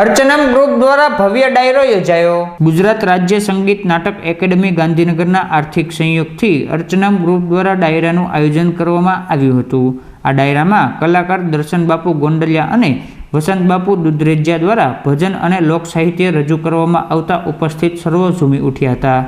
અર્ચનમ group દ્વારા ભવ્ય ડાયરો યોજાયો. ગુજરાત રાજ્ય સંગીત નાટક એકેડમી ગાંધીનગરના આર્થિક સંયોગથી અર્ચનમ ગ્રુપ દ્વારા ડાયરાનું આયોજન કરવામાં આવ્યું હતું. આ ડાયરામાં કલાકાર દર્શન બાપુ ગોંડલિયા અને વસંત બાપુ દુધરેજિયા દ્વારા ભજન અને લોક સાહિત્ય રજૂ કરવામાં આવતા ઉપસ્થિત સર્વો ઝૂમી ઉઠ્યા હતા.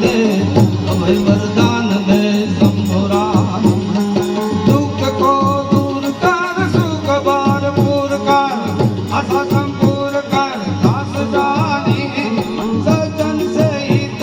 દે અભય વરદાન દે શંભુરા દુઃખ કો દૂર કર સુખ બાર પૂર કર આશા સંપૂર કર દાસ જાની સજન સે હિત